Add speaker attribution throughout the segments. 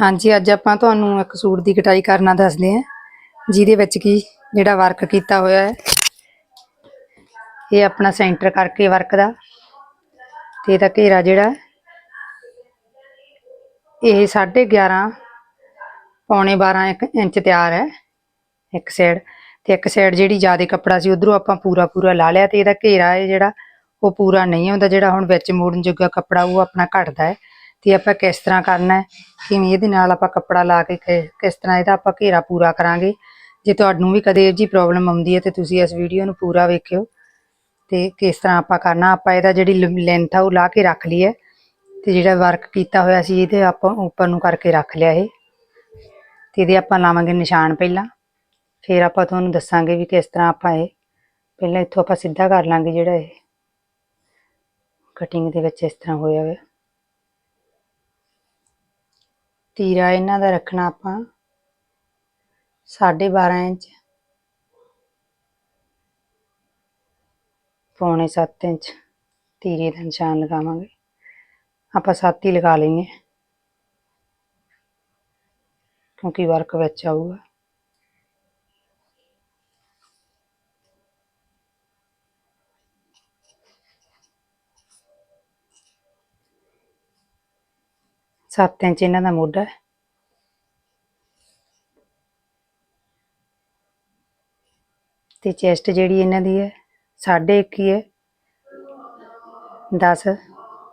Speaker 1: ਹਾਂਜੀ, ਅੱਜ ਆਪਾਂ ਤੁਹਾਨੂੰ ਇੱਕ ਸੂਟ ਦੀ ਕਟਾਈ ਕਰਨਾ ਦੱਸਦੇ ਹਾਂ। ਜਿਹਦੇ ਵਿੱਚ ਕੀ ਜਿਹੜਾ ਵਰਕ ਕੀਤਾ ਹੋਇਆ ਹੈ। ਇਹ ਆਪਣਾ ਸੈਂਟਰ ਕਰਕੇ ਵਰਕ ਦਾ। ਤੇ ਇਹਦਾ ਘੇਰਾ ਜਿਹੜਾ ਇਹ 11.5 ਪੌਣੇ 12 ਇੱਕ ਇੰਚ ਤਿਆਰ ਹੈ। ਇੱਕ ਸਾਈਡ ਤੇ ਇੱਕ ਸਾਈਡ ਜਿਹੜੀ ਜ਼ਿਆਦਾ ਕੱਪੜਾ ਸੀ, ਉਧਰੋਂ ਆਪਾਂ ਪੂਰਾ ਪੂਰਾ ਲਾ ਲਿਆ ਤੇ ਇਹਦਾ ਘੇਰਾ ਹੈ ਜਿਹੜਾ, ਉਹ ਪੂਰਾ ਨਹੀਂ ਹੁੰਦਾ ਜਿਹੜਾ ਹੁਣ ਵਿੱਚ ਮੋੜਨ ਜੋਗਾ ਕੱਪੜਾ, ਉਹ ਆਪਣਾ ਘਟਦਾ ਹੈ। ਤੇ ਆਪਾਂ ਕਿਸ ਤਰ੍ਹਾਂ ਕਰਨਾ ਹੈ, ਕਿਵੇਂ ਇਹਦੇ ਨਾਲ ਆਪਾਂ ਕੱਪੜਾ ਲਾ ਕੇ ਕਿਸ ਤਰ੍ਹਾਂ ਇਹਦਾ ਆਪਾਂ ਘੇਰਾ ਪੂਰਾ ਕਰਾਂਗੇ। ਜੇ ਤੁਹਾਨੂੰ ਵੀ ਕਦੇ ਇਹ ਜੀ ਪ੍ਰੋਬਲਮ ਆਉਂਦੀ ਹੈ ਤੇ ਤੁਸੀਂ ਇਸ ਵੀਡੀਓ ਨੂੰ ਪੂਰਾ ਵੇਖਿਓ। ਤੇ ਕਿਸ ਤਰ੍ਹਾਂ ਆਪਾਂ ਕਰਨਾ, ਆਪਾਂ ਇਹਦਾ ਜਿਹੜੀ ਲੈਂਥ ਆ ਉਹ ਲਾ ਕੇ ਰੱਖ ਲਈ ਹੈ ਤੇ ਜਿਹੜਾ ਵਰਕ ਕੀਤਾ ਹੋਇਆ ਸੀ, ਇਹਦੇ ਆਪਾਂ ਉੱਪਰ ਨੂੰ ਕਰਕੇ ਰੱਖ ਲਿਆ ਇਹ। ਤੇ ਇਹਦੇ ਆਪਾਂ ਲਾਵਾਂਗੇ ਨਿਸ਼ਾਨ ਪਹਿਲਾਂ। ਫਿਰ ਆਪਾਂ ਤੁਹਾਨੂੰ ਦੱਸਾਂਗੇ ਵੀ ਕਿਸ ਤਰ੍ਹਾਂ ਆਪਾਂ ਇਹ, ਪਹਿਲਾਂ ਇੱਥੋਂ ਆਪਾਂ ਸਿੱਧਾ ਕਰ ਲਾਂਗੇ ਜਿਹੜਾ ਇਹ। ਕਟਿੰਗ ਦੇ ਵਿੱਚ ਇਸ ਤਰ੍ਹਾਂ ਹੋਇਆ ਹੋਇਆ। ਤੀਰਾ ਇਹਨਾਂ ਦਾ ਰੱਖਣਾ ਆਪਾਂ। 12.5 ਇੰਚ। ਪੌਣੇ 7 ਇੰਚ। ਤੀਰੇ ਦਾ ਨਿਸ਼ਾਨ ਲਗਾਵਾਂਗੇ। ਆਪਾਂ 7 ਹੀ ਲਗਾ ਲਈਏ। ਕਿਉਂਕਿ ਵਰਕ ਵਿੱਚ ਆਊਗਾ। ਸੱਤ ਇੰਚ ਇਹਨਾਂ ਦਾ ਮੋਢਾ ਹੈ। ਤੇ ਚੈਸਟ ਜਿਹੜੀ ਇਹਨਾਂ ਦੀ ਹੈ, ਸਾਢੇ ਇੱਕ ਹੀ ਹੈ। 10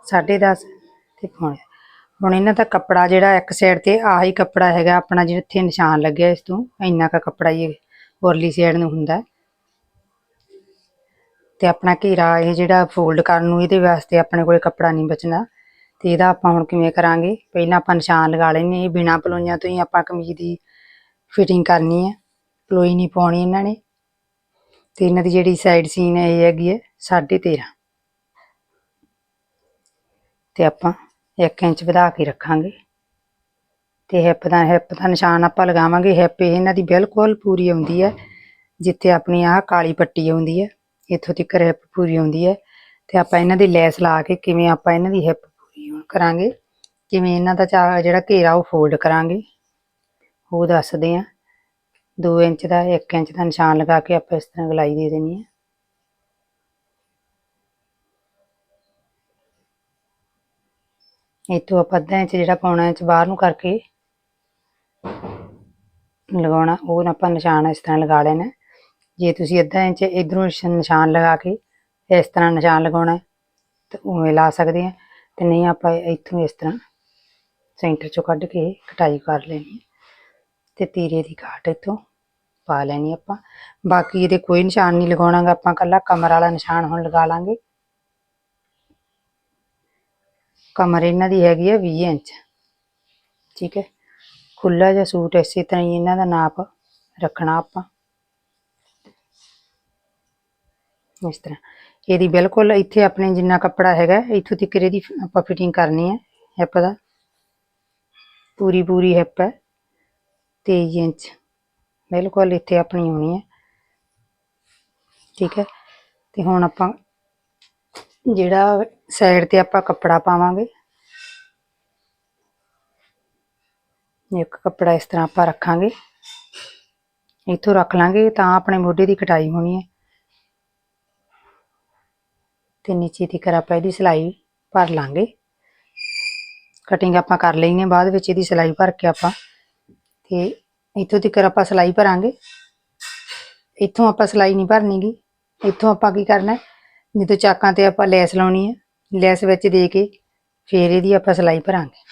Speaker 1: ਸਾਢੇ 10 ਤੇ ਪੌਣੇ। ਹੁਣ ਇਹਨਾਂ ਦਾ ਕੱਪੜਾ ਜਿਹੜਾ ਇੱਕ ਸਾਈਡ ਤੇ ਆਹੀ ਕੱਪੜਾ ਹੈਗਾ, ਆਪਣਾ ਜਿੱਥੇ ਨਿਸ਼ਾਨ ਲੱਗਿਆ ਇਸ ਤੋਂ, ਇੰਨਾ ਕਾ ਕੱਪੜਾ ਹੀ ਹੋਰਲੀ ਸਾਈਡ ਨੂੰ ਹੁੰਦਾ ਤੇ ਆਪਣਾ ਘੇਰਾ ਇਹ ਜਿਹੜਾ ਫੋਲਡ ਕਰਨ ਨੂੰ, ਇਹਦੇ ਵਾਸਤੇ ਆਪਣੇ ਕੋਲੇ ਕੱਪੜਾ ਨਹੀਂ ਬਚਣਾ। ਤੇ ਇਹਦਾ ਆਪਾਂ ਹੁਣ ਕਿਵੇਂ ਕਰਾਂਗੇ? ਪਹਿਲਾਂ ਆਪਾਂ ਨਿਸ਼ਾਨ ਲਗਾ ਲੈਣੇ ਇਹ ਬਿਨਾ ਪਲੋਈਆਂ ਤੋਂ ਹੀ ਆਪਾਂ ਕਮੀਜ਼ ਦੀ ਫਿਟਿੰਗ ਕਰਨੀ ਹੈ। ਪਲੋਈ ਨਹੀਂ ਪਾਉਣੀ ਇਹਨਾਂ ਨੇ। ਤੇ ਇਹਨਾਂ ਦੀ ਜਿਹੜੀ ਸਾਈਡ ਸੀਨ ਹੈ, ਇਹ ਹੈਗੀ ਹੈ 13.5 ਤੇ ਆਪਾਂ 1 ਇੰਚ ਵਧਾ ਕੇ ਰੱਖਾਂਗੇ। ਤੇ ਹਿੱਪ ਦਾ ਹਿੱਪ ਦਾ ਨਿਸ਼ਾਨ ਆਪਾਂ ਲਗਾਵਾਂਗੇ। ਹਿੱਪ ਇਹਨਾਂ ਦੀ ਬਿਲਕੁਲ ਪੂਰੀ ਆਉਂਦੀ ਹੈ। ਜਿੱਥੇ ਆਪਣੀ ਆਹ ਕਾਲੀ ਪੱਟੀ ਆਉਂਦੀ ਹੈ। ਇੱਥੋਂ ਤੱਕ ਹਿੱਪ ਪੂਰੀ ਆਉਂਦੀ ਹੈ। ਤੇ ਆਪਾਂ ਇਹਨਾਂ ਦੀ ਲੈਸ ਲਾ ਕੇ ਕਿਵੇਂ ਆਪਾਂ ਇਹਨਾਂ ਦੀ ਹਿੱਪ ਕਰਾਂਗੇ। ਕਿਵੇਂ ਇਹਨਾਂ ਦਾ ਚਾ- ਜਿਹੜਾ ਘੇਰਾ ਉਹ ਫੋਲਡ ਕਰਾਂਗੇ। ਉਹ ਦੱਸਦੇ ਆ। 2 ਇੰਚ ਦਾ 1 ਇੰਚ ਦਾ ਨਿਸ਼ਾਨ ਲਗਾ ਕੇ ਆਪਾਂ ਇਸ ਤਰ੍ਹਾਂ ਗਲਾਈ ਦੇ ਦੇਣੀ ਹੈ ਇੱਥੋਂ ਆਪਾਂ ਅੱਧਾ ਇੰਚ ਜਿਹੜਾ ਪਾਉਣਾ, ਇੰਚ ਬਾਹਰ ਨੂੰ ਕਰਕੇ ਲਗਾਉਣਾ, ਉਹ ਆਪਾਂ ਨਿਸ਼ਾਨ ਇਸ ਤਰ੍ਹਾਂ ਲਗਾ ਲੈਣਾ। ਜੇ ਤੁਸੀਂ ਅੱਧਾ ਇੰਚ ਇਧਰੋਂ ਨਿਸ਼ਾਨ ਲਗਾ ਕੇ ਇਸ ਤਰ੍ਹਾਂ ਨਿਸ਼ਾਨ ਲਗਾਉਣਾ, ਤਾਂ ਉਵੇਂ ਲਾ ਸਕਦੇ ਆ। ਤੇ ਨਹੀਂ ਆਪਾਂ ਇੱਥੋਂ ਇਸ ਤਰ੍ਹਾਂ ਸੈਂਟਰ ਚੋਂ ਕੱਢ ਕੇ ਕਟਾਈ ਕਰ ਲੈਣੀ ਹੈ। ਤੇ ਤੀਰੇ ਦੀ ਘਾਟ ਇੱਥੋਂ ਪਾ ਲੈਣੀ ਆਪਾਂ। ਬਾਕੀ ਇਹਦੇ ਕੋਈ ਨਿਸ਼ਾਨ ਨਹੀਂ ਲਗਾਉਣਾਗਾ, ਆਪਾਂ ਕੱਲਾ ਕਮਰ ਵਾਲਾ ਨਿਸ਼ਾਨ ਹੁਣ ਲਗਾ ਲਾਂਗੇ। ਕਮਰ ਇਹਨਾਂ ਦੀ ਹੈਗੀ ਆ 20 ਇੰਚ। ਠੀਕ ਹੈ? ਖੁੱਲਾ ਜਿਹਾ ਸੂਟ ਇਸੇ ਤਰ੍ਹਾਂ ਹੀ ਇਹਨਾਂ ਦਾ ਨਾਪ ਰੱਖਣਾ ਆਪਾਂ। ਇਸ ਤਰ੍ਹਾਂ। ਇਹਦੀ ਬਿਲਕੁਲ ਇੱਥੇ ਆਪਣੇ ਜਿੰਨਾ ਕੱਪੜਾ ਹੈਗਾ, ਇੱਥੋਂ ਤੱਕ ਇਹਦੀ ਆਪਾਂ ਫਿਟਿੰਗ ਕਰਨੀ ਹੈ ਹਿੱਪ ਦਾ। ਪੂਰੀ ਪੂਰੀ ਹਿੱਪ ਹੈ 23 ਇੰਚ। ਬਿਲਕੁਲ ਇੱਥੇ ਆਪਣੀ ਹੋਣੀ ਹੈ। ਠੀਕ ਹੈ, ਤੇ ਹੁਣ ਆਪਾਂ ਜਿਹੜਾ ਸਾਈਡ ਤੇ ਆਪਾਂ ਕੱਪੜਾ ਪਾਵਾਂਗੇ। ਇੱਕ ਕੱਪੜਾ ਇਸ ਤਰ੍ਹਾਂ ਆਪਾਂ ਰੱਖਾਂਗੇ। ਇੱਥੋਂ ਰੱਖ ਲਾਂਗੇ, ਤਾਂ ਆਪਣੇ ਮੋਢੇ ਦੀ ਕਟਾਈ ਹੋਣੀ ਹੈ। ਤੇ ਨੀਚੇ ਦੀ ਕਰ ਆਪਾਂ ਇਹਦੀ ਸਿਲਾਈ ਭਰ ਲਾਂਗੇ। ਕਟਿੰਗ ਆਪਾਂ ਕਰ ਲੈਣੀ ਹੈ ਬਾਅਦ ਵਿੱਚ ਇਹਦੀ ਸਿਲਾਈ ਭਰ ਕੇ ਆਪਾਂ ਤੇ ਇੱਥੋਂ ਤੱਕ ਆਪਾਂ ਸਿਲਾਈ ਭਰਾਂਗੇ। ਇੱਥੋਂ ਆਪਾਂ ਸਿਲਾਈ ਨਹੀਂ ਭਰਨੀਗੀ। ਇੱਥੋਂ ਆਪਾਂ ਕੀ ਕਰਨਾ, ਜਦੋਂ ਚਾਕਾਂ ਤੇ ਆਪਾਂ ਲੈਸ ਲਾਉਣੀ ਹੈ, ਲੈਸ ਵਿੱਚ ਦੇ ਕੇ ਫਿਰ ਇਹਦੀ ਆਪਾਂ ਸਿਲਾਈ ਭਰਾਂਗੇ।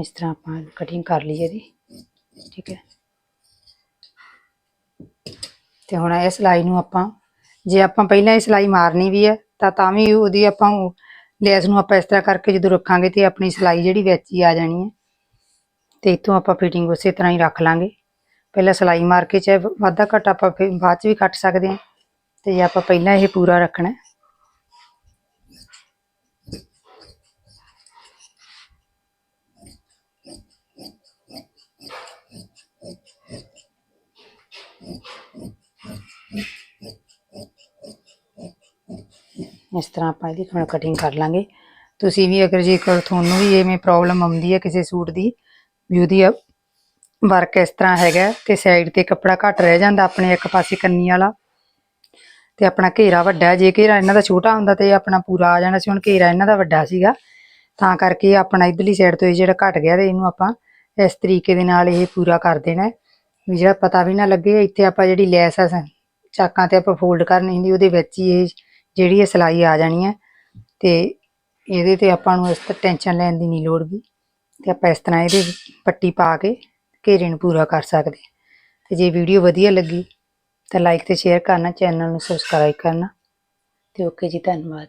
Speaker 1: ਇਸ ਤਰ੍ਹਾਂ ਆਪਾਂ ਕਟਿੰਗ ਕਰ ਲਈ ਇਹਦੀ, ਠੀਕ ਹੈ। ਤੇ ਹੁਣ ਇਹ ਸਿਲਾਈ ਨੂੰ ਆਪਾਂ, ਜੇ ਆਪਾਂ ਪਹਿਲਾਂ ਇਹ ਸਿਲਾਈ ਮਾਰਨੀ ਵੀ ਹੈ, ਤਾਂ ਤਾਂ ਵੀ ਉਹਦੀ ਆਪਾਂ ਉਹ ਲੈਸ ਨੂੰ ਆਪਾਂ ਇਸ ਤਰ੍ਹਾਂ ਕਰਕੇ ਜਦੋਂ ਰੱਖਾਂਗੇ ਤੇ ਆਪਣੀ ਸਿਲਾਈ ਜਿਹੜੀ ਵਿੱਚ ਹੀ ਆ ਜਾਣੀ ਹੈ। ਤੇ ਇੱਥੋਂ ਆਪਾਂ ਫਿਟਿੰਗ ਉਸੇ ਤਰ੍ਹਾਂ ਹੀ ਰੱਖ ਲਾਂਗੇ। ਪਹਿਲਾਂ ਸਿਲਾਈ ਮਾਰ ਕੇ ਚਾਹੇ ਵਾਧਾ ਘੱਟ ਆਪਾਂ ਫਿਰ ਬਾਅਦ ਚ ਵੀ ਕੱਟ ਸਕਦੇ ਹਾਂ। ਤੇ ਜੇ ਆਪਾਂ ਪਹਿਲਾਂ ਇਹ ਪੂਰਾ ਰੱਖਣਾ ਇਸ ਤਰ੍ਹਾਂ ਆਪਾਂ ਇਹਦੀ ਹੁਣ ਕਟਿੰਗ ਕਰ ਲਾਂਗੇ। ਤੁਸੀਂ ਵੀ ਅਗਰ ਜੇਕਰ ਤੁਹਾਨੂੰ ਵੀ ਐਵੇਂ ਪ੍ਰੋਬਲਮ ਆਉਂਦੀ ਹੈ ਕਿਸੇ ਸੂਟ ਦੀ, ਵੀ ਉਹਦੀ ਵਰਕ ਇਸ ਤਰ੍ਹਾਂ ਹੈਗਾ ਤੇ ਸਾਈਡ ਤੇ ਕੱਪੜਾ ਘੱਟ ਰਹਿ ਜਾਂਦਾ ਆਪਣੇ ਇੱਕ ਪਾਸੇ ਕੰਨੀ ਵਾਲਾ, ਤੇ ਆਪਣਾ ਘੇਰਾ ਵੱਡਾ ਜੇ ਘੇਰਾ ਇਹਨਾਂ ਦਾ ਛੋਟਾ ਹੁੰਦਾ ਤੇ ਆਪਣਾ ਪੂਰਾ ਆ ਜਾਣਾ ਸੀ, ਹੁਣ ਘੇਰਾ ਇਹਨਾਂ ਦਾ ਵੱਡਾ ਸੀਗਾ। ਤਾਂ ਕਰਕੇ ਆਪਣਾ ਇਧਰਲੀ ਸਾਈਡ ਤੋਂ ਇਹ ਜਿਹੜਾ ਘਟ ਗਿਆ ਤੇ ਇਹਨੂੰ ਆਪਾਂ ਇਸ ਤਰੀਕੇ ਦੇ ਨਾਲ ਇਹ ਪੂਰਾ ਕਰ ਦੇਣਾ ਵੀ ਜਿਹੜਾ ਪਤਾ ਵੀ ਨਾ ਲੱਗੇ, ਇੱਥੇ ਆਪਾਂ ਜਿਹੜੀ ਲੈਸ ਆ ਚਾਕਾਂ ਤੇ ਆਪਾਂ ਫੋਲਡ ਕਰਨੀ ਹੁੰਦੀ, ਉਹਦੇ ਵਿੱਚ ਹੀ ਇਹ ਜਿਹੜੀ ਇਹ ਸਿਲਾਈ ਆ ਜਾਣੀ ਹੈ, ਤੇ ਇਹਦੇ ਤੇ ਆਪਾਂ ਨੂੰ ਇਸ ਤੇ ਟੈਨਸ਼ਨ ਲੈਣ ਦੀ ਨਹੀਂ ਲੋੜ ਵੀ ਤੇ ਆਪਾਂ ਇਸ ਤਰ੍ਹਾਂ ਇਹਦੇ ਪੱਟੀ ਪਾ ਕੇ ਘੇਰੇ ਨੂੰ ਪੂਰਾ ਕਰ ਸਕਦੇ ਹਾਂ। ਤੇ ਜੇ ਵੀਡੀਓ ਵਧੀਆ ਲੱਗੀ ਤਾਂ ਲਾਈਕ ਤੇ ਸ਼ੇਅਰ ਕਰਨਾ ਚੈਨਲ ਨੂੰ ਸਬਸਕ੍ਰਾਈਬ ਕਰਨਾ। ਤੇ ਓਕੇ ਜੀ, ਧੰਨਵਾਦ।